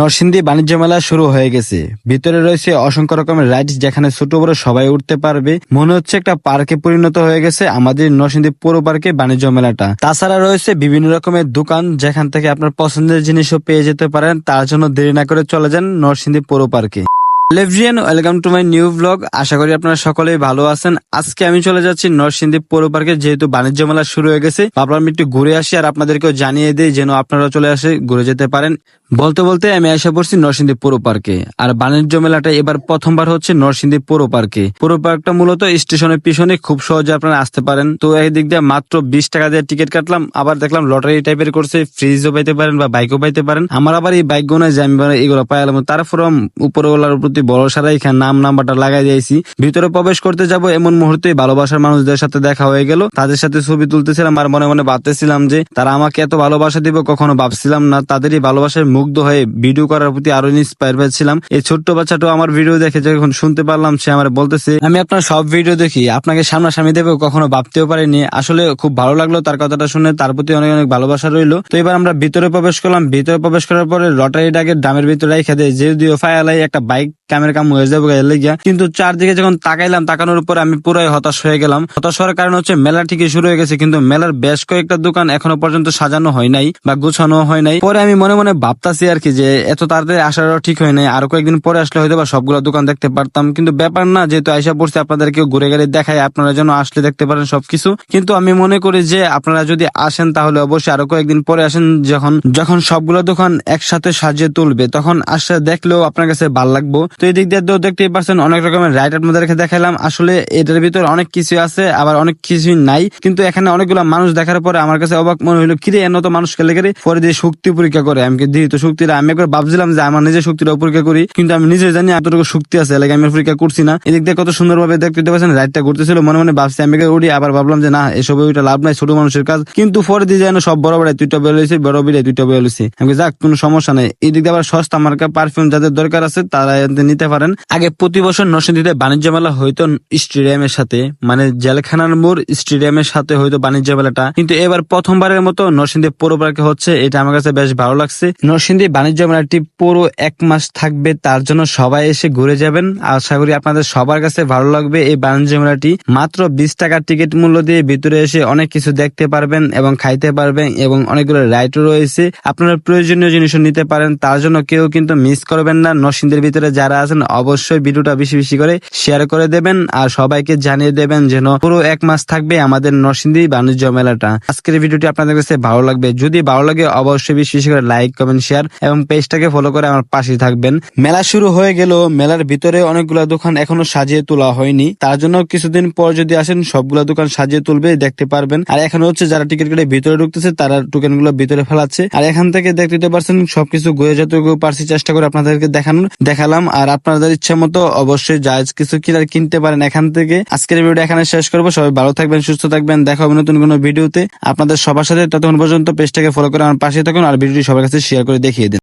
নরসিংদী বাণিজ্য মেলা শুরু হয়ে গেছে। ভিতরে রয়েছে অসংখ্য রকমের রাইডস যেখানে ছোট বড় সবাই উঠতে পারবে। মনে হচ্ছে একটা পার্কে পরিণত হয়ে গেছে আমাদের নরসিংদী পৌর পার্কে বাণিজ্য মেলাটা। তাছাড়া রয়েছে বিভিন্ন রকমের দোকান যেখান থেকে আপনার পছন্দের জিনিসও পেয়ে যেতে পারেন। তার জন্য দেরি না করে চলে যান নরসিংদী পৌর পার্কে। লেভরিয়ান welcome to my new blog. আশা করি আপনারা সকলেই ভালো আছেন। আজকে আমি চলে যাচ্ছি নরসিংদী পৌর পার্কে, যেহেতু বাণিজ্য মেলা শুরু হয়ে গেছে। ভাবলাম একটু ঘুরে আসি আর আপনাদেরকেও জানিয়ে দিই যেন আপনারা চলে আসে, ঘুরে যেতে পারেন। বলতে বলতে আমি এসে পড়ছি নরসিংদী পৌর পার্কে। আর বাণিজ্য মেলাটা এবার প্রথমবার হচ্ছে নরসিংদী পৌর পার্কে। পৌর পার্কটা মূলত স্টেশনের পিছনে খুব সহজে আপনারা আসতে পারেন। তো এই দিক দিয়ে মাত্র বিশ টাকা দিয়ে টিকিট কাটলাম। আবার দেখলাম লটারি টাইপের করছে ফ্রিজও পাইতে পারেন বা বাইকও পাইতে পারেন। আমার আবার এই বাইকগুলো যে আমি এগুলো পাইলাম তারপর উপরওয়ালার প্রতি ভরসা এখানে নাম নাম্বারটা লাগাই দিয়েছি। ভিতরে প্রবেশ করতে যাব এমন মুহূর্তে ভালোবাসার মানুষদের সাথে দেখা হয়ে গেল। তাদের সাথে ছবি তুলতেছিলাম আর মনে মনে ভাবতেছিলাম যে তারা আমাকে এত ভালোবাসা দিবে কখনো ভাবছিলাম না। তাদেরই ভালোবাসায় মুগ্ধ হয়ে ভিডিও করার প্রতি আরও ইন্সপায়ার পেয়েছিলাম এই ছোট্ট বাচ্চাটাও আমার ভিডিও দেখে যখন শুনতে পারলাম, সে আমার বলতেছে, আমি আপনার সব ভিডিও দেখি, আপনাকে সামনাসামনি দেবে, কখনো ভাবতেও পারিনি। আসলে খুব ভালো লাগল তার কথাটা শুনে, তার প্রতি অনেক অনেক ভালোবাসা রইল। তো এবার আমরা ভিতরে প্রবেশ করলাম। ভিতরে প্রবেশ করার পরে লটারি ডাকের ড্রামের ভিতরে রেখে দেয়। যদিও ফায়ালাই একটা বাইক ক্যামেরা কাম হয়ে যাবে গায়ে লেগিয়া। কিন্তু চারদিকে যখন তাকাইলাম, তাকানোর উপর আমি পুরাই হতাশ হয়ে গেলাম। হতাশ হওয়ার কারণ হচ্ছে মেলা ঠিকই শুরু হয়ে গেছে, কিন্তু মেলার বেশ কয়েকটা দোকান এখনও পর্যন্ত সাজানো হয় নাই বা গুছানো হয় নাই। পরে আমি মনে মনে ভাবতাছি আর কি যে এত তাড়াতাড়ি আসারও ঠিক হয় নাই। আরও কয়েকদিন পরে আসলে হয়তো বা সবগুলো দোকান দেখতে পারতাম। কিন্তু ব্যাপার না, যেহেতু আইসা পড়ছে আপনাদেরকে ঘুরে গেলে দেখায়, আপনারা যেন আসলে দেখতে পারেন সবকিছু। কিন্তু আমি মনে করি যে আপনারা যদি আসেন, তাহলে অবশ্যই আরও কয়েকদিন পরে আসেন, যখন যখন সবগুলো দোকান একসাথে সাজিয়ে তুলবে, তখন আসলে দেখলেও আপনার কাছে ভালো লাগবো। তো এই দিক দিয়ে তো দেখতেই পাচ্ছেন অনেক রকমের রাইড আপনাদেরকে দেখালাম আসলে এটার ভিতরে অনেক কিছু আছে, আবার অনেক কিছুই নাই। কিন্তু এখানে অনেকগুলো মানুষ দেখার পরে আমার কাছে অবাক মনে হলো কিরে, এত তো মানুষ খেলে গেলে পরে দিয়ে শক্তি পরীক্ষা করে। আমি তো শক্তিটা আমি একবার ভাবছিলাম যে আমার নিজের শক্তিটা পরীক্ষা করি, কিন্তু আমি নিজে জানি এতটুকু শক্তি আছে এলাকা আমি পরীক্ষা করছি না। এদিক দিয়ে কত সুন্দরভাবে দেখতে পাচ্ছেন রাইডটা ঘুরতেছিল মনে মনে ভাবছি আমি উড়ি, আবার ভাবলাম যে না, এসব ওইটা লাভ নাই, ছোট মানুষের কাজ। কিন্তু পরে দিয়ে যেন সব বড় বড় দুইটা বের হয়েছে বড় বিড়ে দুইটা বের হয়েছে আমি যাক, কোনো সমস্যা নেই। এদিক দিয়ে আবার সস্তা মার্কা পারফিউম যাদের দরকার আছে, তারা এতে নিতে পারেন। আগে প্রতি বছর নরসিংদীতে বাণিজ্য মেলা হয়তো স্টেডিয়ামের সাথে মানে জেলখানার মোড় স্টেডিয়ামের সাথে হয়তো বাণিজ্য মেলাটা। কিন্তু এবার প্রথমবারের মতো নরসিংদী পৌর পার্কে হচ্ছে, এটা আমার কাছে বেশ ভালো লাগছে। নরসিংদী বাণিজ্য মেলাটি পুরো এক মাস থাকবে, তার জন্য সবাই এসে ঘুরে যাবেন। আশা করি আপনাদের সবার কাছে ভালো লাগবে এই বাণিজ্য মেলাটি। মাত্র বিশ টাকার টিকিট মূল্য দিয়ে ভিতরে এসে অনেক কিছু দেখতে পারবেন এবং খাইতে পারবেন এবং অনেকগুলো রাইডও রয়েছে। আপনারা প্রয়োজনীয় জিনিসও নিতে পারেন, তার জন্য কেউ কিন্তু মিস করবেন না। নরসিংদীর ভিতরে যারা আছেন, অবশ্যই ভিডিওটা বেশি বেশি করে শেয়ার করে দেবেন আর সবাইকে জানিয়ে দেবেন যেন পুরো এক মাস থাকবে আমাদের নরসিংদী বাণিজ্য মেলাটা। আজকের ভিডিওটি আপনাদের কাছে ভালো লাগবে, যদি ভালো লাগে অবশ্যই বেশি বেশি করে লাইক কমেন্ট শেয়ার এবং পেজটাকে ফলো করে আমার পাশে থাকবেন। মেলা শুরু হয়ে গেল, মেলার ভিতরে অনেকগুলো দোকান এখনও সাজিয়ে তোলা হয়নি। তার জন্য কিছুদিন পর যদি আসেন, সবগুলো দোকান সাজিয়ে তুলবে, দেখতে পারবেন। আর এখন হচ্ছে যারা টিকিট কেটে ভিতরে ঢুকতেছে, তারা টোকেনগুলো ভিতরে ফেলাচ্ছে। আর এখান থেকে দেখতে পারছেন সবকিছু ঘুরে যতটুকু পারছি। চেষ্টা করে আপনাদেরকে দেখানোর দেখালাম। আর আপনাদের ইচ্ছা মতো অবশ্যই জায়জ কিছু কিনার কিনতে পারেন এখান থেকে। আজকের ভিডিও এখানে শেষ করব। সবাই ভালো থাকবেন, সুস্থ থাকবেন। দেখা হবে নতুন কোনো ভিডিওতে। আপনাদের সবার সাথে ততক্ষণ পর্যন্ত পেজটাকে ফলো করে আমার পাশে থাকুন আর ভিডিওটি সবার কাছে শেয়ার করে দেখিয়ে দিন।